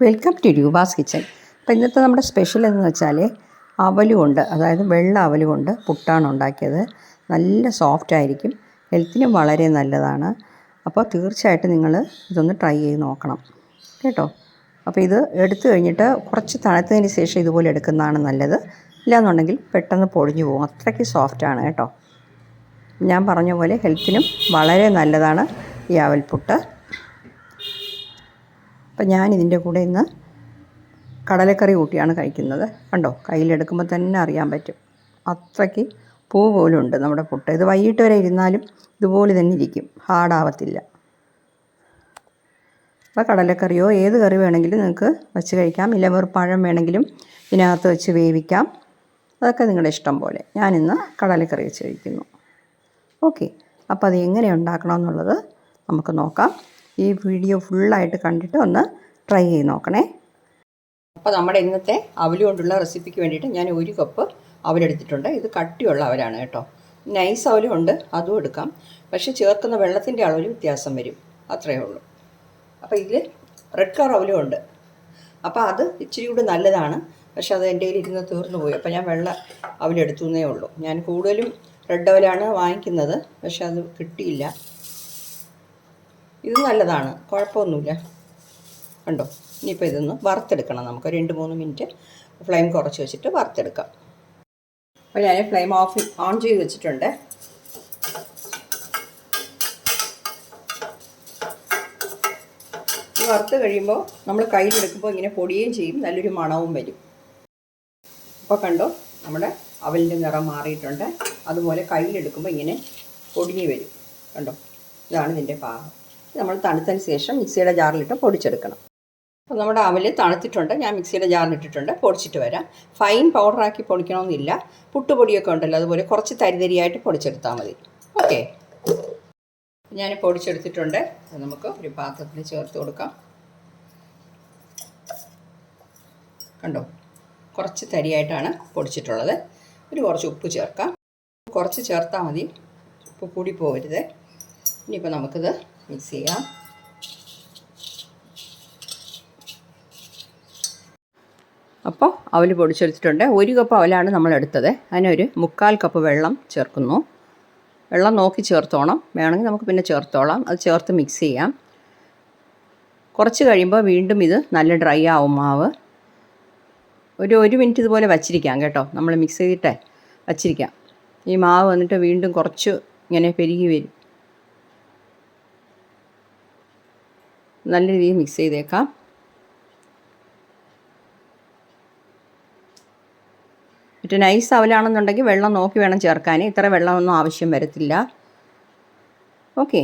Welcome to Roopa's kitchen അപ്പോൾ ഇന്നത്തെ നമ്മുടെ സ്പെഷ്യൽ എന്ന് വെച്ചാൽ അവലുകൊണ്ട് അതായത് വെള്ള അവലുകൊണ്ട് പുട്ടാണ് ഉണ്ടാക്കിയത്. നല്ല സോഫ്റ്റ് ആയിരിക്കും. ഹെൽത്തിനും വളരെ നല്ലതാണ്. അപ്പോൾ തീർച്ചയായിട്ടും നിങ്ങൾ ഇതൊന്ന് ട്രൈ ചെയ്ത് നോക്കണം. കേട്ടോ? അപ്പോൾ ഇത് എടുത്തു കഴിഞ്ഞിട്ട് കുറച്ച് തണുത്തതിന് ശേഷം ഇതുപോലെ എടുക്കുന്നതാണ് നല്ലത്. ഇല്ലാന്നുണ്ടെങ്കിൽ പെട്ടെന്ന് പൊടിഞ്ഞു പോകും. അത്രയ്ക്ക് സോഫ്റ്റാണ് കേട്ടോ. ഞാൻ പറഞ്ഞ പോലെ ഹെൽത്തിനും വളരെ നല്ലതാണ് ഈ അവൽപുട്ട്. അപ്പം ഞാൻ ഇതിന്റെ കൂടെ ഇന്ന് കടലക്കറി കൂട്ടിയാണ് കഴിക്കുന്നത്. കണ്ടോ? കയ്യിലെടുക്കുമ്പോൾ തന്നെ അറിയാൻ പറ്റും. അത്രയ്ക്ക് പൂ പോലും ഉണ്ട് നമ്മുടെ പുട്ട്. ഇത് വൈകിട്ട് വരെ ഇരുന്നാലും ഇതുപോലെ തന്നെ ഇരിക്കും. ഹാർഡാവത്തില്ല. അപ്പോൾ കടലക്കറിയോ ഏത് കറി വേണമെങ്കിലും നിങ്ങൾക്ക് വെച്ച് കഴിക്കാം. ഇല്ല വേറെ പഴം വേണമെങ്കിലും ഇതിനകത്ത് വെച്ച് വേവിക്കാം. അതൊക്കെ നിങ്ങളുടെ ഇഷ്ടം പോലെ. ഞാനിന്ന് കടലക്കറി വെച്ച് കഴിക്കുന്നു. ഓക്കെ. അപ്പോൾ അത് എങ്ങനെ ഉണ്ടാക്കണം എന്നുള്ളത് നമുക്ക് നോക്കാം. ഈ വീഡിയോ ഫുള്ളായിട്ട് കണ്ടിട്ട് ഒന്ന് ട്രൈ ചെയ്ത് നോക്കണേ. അപ്പോൾ നമ്മുടെ ഇന്നത്തെ അവലി കൊണ്ടുള്ള റെസിപ്പിക്ക് വേണ്ടിയിട്ട് ഞാൻ ഒരു കപ്പ് അവലെടുത്തിട്ടുണ്ട്. ഇത് കട്ടിയുള്ള അവലാണ് കേട്ടോ. നൈസ് അവലും ഉണ്ട്. അതും എടുക്കാം. പക്ഷെ ചേർക്കുന്ന വെള്ളത്തിന്റെ അളവിൽ വ്യത്യാസം വരും. അത്രയേ ഉള്ളൂ. അപ്പോൾ ഇതിൽ റെഡ് കളർ അവലും ഉണ്ട്. അപ്പോൾ അത് ഇച്ചിരി കൂടി നല്ലതാണ്. പക്ഷെ അത് എന്റെ കയ്യിൽ ഇരുന്ന് തീർന്നു പോയി. അപ്പോൾ ഞാൻ വെള്ള അവലെടുത്തു എന്നേ ഉള്ളൂ. ഞാൻ കൂടുതലും റെഡ് അവലാണ് വാങ്ങിക്കുന്നത്. പക്ഷെ അത് കിട്ടിയില്ല. ഇത് നല്ലതാണ്. കുഴപ്പമൊന്നുമില്ല. കണ്ടോ? ഇനിയിപ്പോൾ ഇതൊന്ന് വറുത്തെടുക്കണം നമുക്ക്. രണ്ട് മൂന്ന് മിനിറ്റ് ഫ്ലെയിം കുറച്ച് വെച്ചിട്ട് വറുത്തെടുക്കാം. അപ്പോൾ ഞാൻ ഫ്ലെയിം ഓഫ് ഓൺ ചെയ്ത് വെച്ചിട്ടുണ്ട്. വറുത്ത് കഴിയുമ്പോൾ നമ്മൾ കയ്യിലെടുക്കുമ്പോൾ ഇങ്ങനെ പൊടിയുകയും ചെയ്യും. നല്ലൊരു മണവും വരും. അപ്പോൾ കണ്ടോ? നമ്മുടെ അവലിന്റെ നിറം മാറിയിട്ടുണ്ട്. അതുപോലെ കയ്യിലെടുക്കുമ്പോൾ ഇങ്ങനെ പൊടിഞ്ഞു വരും. കണ്ടോ? ഇതാണ് ഇതിന്റെ പാകം നമ്മൾ തണുത്തതിന് ശേഷം മിക്സിയുടെ ജാറിലിട്ട് പൊടിച്ചെടുക്കണം. അപ്പോൾ നമ്മുടെ അവൽ തണുത്തിട്ടുണ്ട്. ഞാൻ മിക്സിയുടെ ജാറിലിട്ടിട്ടുണ്ട്. പൊടിച്ചിട്ട് വരാം. ഫൈൻ പൗഡറാക്കി പൊടിക്കണമെന്നില്ല. പുട്ടുപൊടിയൊക്കെ ഉണ്ടല്ലോ. അതുപോലെ കുറച്ച് തരിതരിയായിട്ട് പൊടിച്ചെടുത്താൽ മതി. ഓക്കെ ഞാൻ പൊടിച്ചെടുത്തിട്ടുണ്ട്. നമുക്ക് ഒരു പാത്രത്തിൽ ചേർത്ത് കൊടുക്കാം. കണ്ടോ? കുറച്ച് തരിയായിട്ടാണ് പൊടിച്ചിട്ടുള്ളത്. ഒരു കുറച്ച് ഉപ്പ് ചേർക്കാം. കുറച്ച് ചേർത്താൽ മതി. ഉപ്പ് കൂടി പോകരുത്. ഇനിയിപ്പോൾ നമുക്കിത് മിക്സ് ചെയ്യാം. അപ്പോൾ അവൽ പൊടിച്ചെടുത്തിട്ടുണ്ട്. ഒരു കപ്പ് അവലാണ് നമ്മൾ എടുത്തത്. അതിനൊരു മുക്കാൽ കപ്പ് വെള്ളം ചേർക്കുന്നു. വെള്ളം നോക്കി ചേർത്തോണം. വേണമെങ്കിൽ നമുക്ക് പിന്നെ ചേർത്തോളാം. അത് ചേർത്ത് മിക്സ് ചെയ്യാം. കുറച്ച് കഴിയുമ്പോൾ വീണ്ടും ഇത് നല്ല ഡ്രൈ ആവും മാവ്. ഒരു ഒരു മിനിറ്റ് ഇതുപോലെ വച്ചിരിക്കാം കേട്ടോ. നമ്മൾ മിക്സ് ചെയ്തിട്ടേ വച്ചിരിക്കാം. ഈ മാവ് വന്നിട്ട് വീണ്ടും കുറച്ച് ഇങ്ങനെ പെരുകി വരും. നല്ല രീതിയിൽ മിക്സ് ചെയ്തേക്കാം. മറ്റേ നൈസ് അവലാണെന്നുണ്ടെങ്കിൽ വെള്ളം നോക്കി വേണം ചേർക്കാൻ. ഇത്ര വെള്ളമൊന്നും ആവശ്യം വരത്തില്ല. ഓക്കെ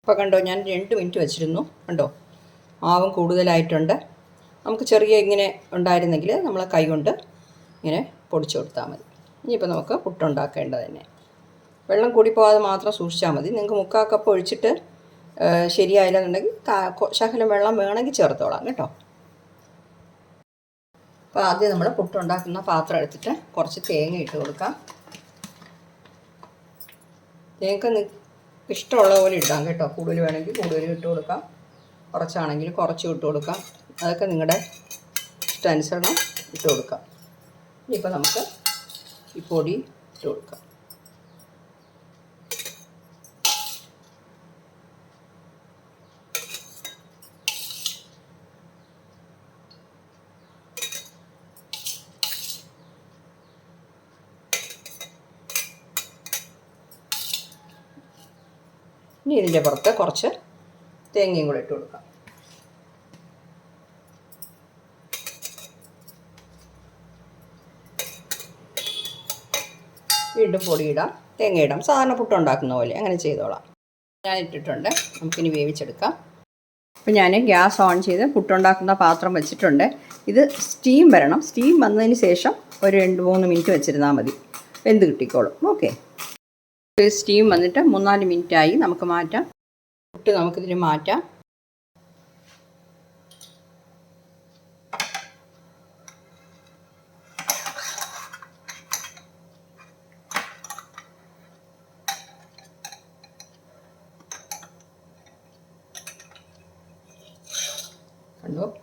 ഇപ്പോൾ കണ്ടോ ഞാൻ രണ്ട് മിനിറ്റ് വെച്ചിരുന്നു. കണ്ടോ? ആവും കൂടുതലായിട്ടുണ്ട്. നമുക്ക് ചെറിയ ഇങ്ങനെ ഉണ്ടായിരുന്നെങ്കിൽ നമ്മളെ കൈ കൊണ്ട് ഇങ്ങനെ പൊടിച്ചു കൊടുത്താൽ മതി. ഇനിയിപ്പോൾ നമുക്ക് പുട്ടുണ്ടാക്കേണ്ടത് തന്നെ. വെള്ളം കൂടി പോകാതെ മാത്രം സൂക്ഷിച്ചാൽ മതി. നിങ്ങൾക്ക് മുക്കാൽ കപ്പ് ഒഴിച്ചിട്ട് ശരിയായില്ലെന്നുണ്ടെങ്കിൽ ശകലം വെള്ളം വേണമെങ്കിൽ ചേർത്തോളാം കേട്ടോ. അപ്പോൾ ആദ്യം നമ്മൾ പുട്ടുണ്ടാക്കുന്ന പാത്രം എടുത്തിട്ട് കുറച്ച് തേങ്ങ ഇട്ട് കൊടുക്കാം. തേങ്ങ ഇഷ്ടമുള്ള പോലെ ഇടാം കേട്ടോ. കൂടുതൽ വേണമെങ്കിൽ കൂടുതൽ ഇട്ട് കൊടുക്കാം. കുറച്ചാണെങ്കിൽ കുറച്ച് ഇട്ട് കൊടുക്കാം. അതൊക്കെ നിങ്ങളുടെ ഇഷ്ടാനുസരണം ഇട്ട് കൊടുക്കാം. ഇനിയിപ്പോൾ നമുക്ക് ഈ പൊടി ഇട്ട് കൊടുക്കാം. ഇനി ഇതിന്റെ പുറത്ത് കുറച്ച് തേങ്ങയും കൂടെ ഇട്ട് കൊടുക്കാം. വീണ്ടും പൊടിയിടാം. തേങ്ങ ഇടാം സാധാരണ പുട്ടുണ്ടാക്കുന്ന പോലെ അങ്ങനെ ചെയ്തോളാം. ഞാൻ ഇട്ടിട്ടുണ്ട്. നമുക്കിനി വേവിച്ചെടുക്കാം. അപ്പോൾ ഞാൻ ഗ്യാസ് ഓൺ ചെയ്ത് പുട്ടുണ്ടാക്കുന്ന പാത്രം വെച്ചിട്ടുണ്ട്. ഇത് സ്റ്റീം വരണം. സ്റ്റീം വന്നതിന് ശേഷം ഒരു രണ്ട് മൂന്ന് മിനിറ്റ് വെച്ചിരുന്നാൽ മതി. വെന്ത് കിട്ടിക്കോളും. ഓക്കെ. സ്റ്റീം വന്നിട്ട് മൂന്നാൽ മിനിറ്റായി. നമുക്ക് മാറ്റാം. പുട്ട് നമുക്കിതിന് മാറ്റാം. കണ്ടോ?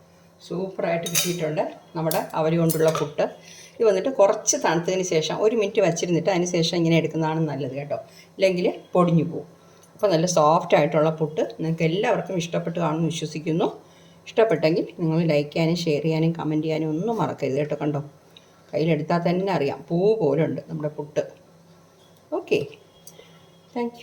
സൂപ്പറായിട്ട് കിട്ടിയിട്ടുണ്ട് നമ്മുടെ അവരി കൊണ്ടുള്ള പുട്ട്. ഇത് വന്നിട്ട് കുറച്ച് തണുത്തതിന് ശേഷം ഒരു മിനിറ്റ് വച്ചിരുന്നിട്ട് അതിന് ശേഷം ഇങ്ങനെ എടുക്കുന്നതാണ് നല്ലത് കേട്ടോ. ഇല്ലെങ്കിൽ പൊടിഞ്ഞു പോകും. അപ്പോൾ നല്ല സോഫ്റ്റ് ആയിട്ടുള്ള പുട്ട് നിങ്ങൾക്ക് എല്ലാവർക്കും ഇഷ്ടപ്പെട്ട് കാണുമെന്ന് വിശ്വസിക്കുന്നു. ഇഷ്ടപ്പെട്ടെങ്കിൽ നിങ്ങൾ ലൈക്ക് ചെയ്യാനും ഷെയർ ചെയ്യാനും കമന്റ് ചെയ്യാനും ഒന്നും മറക്കരുത് കേട്ടോ കണ്ടോ. കയ്യിലെടുത്താൽ തന്നെ അറിയാം. പൂ പോലുണ്ട് നമ്മുടെ പുട്ട്. Okay thank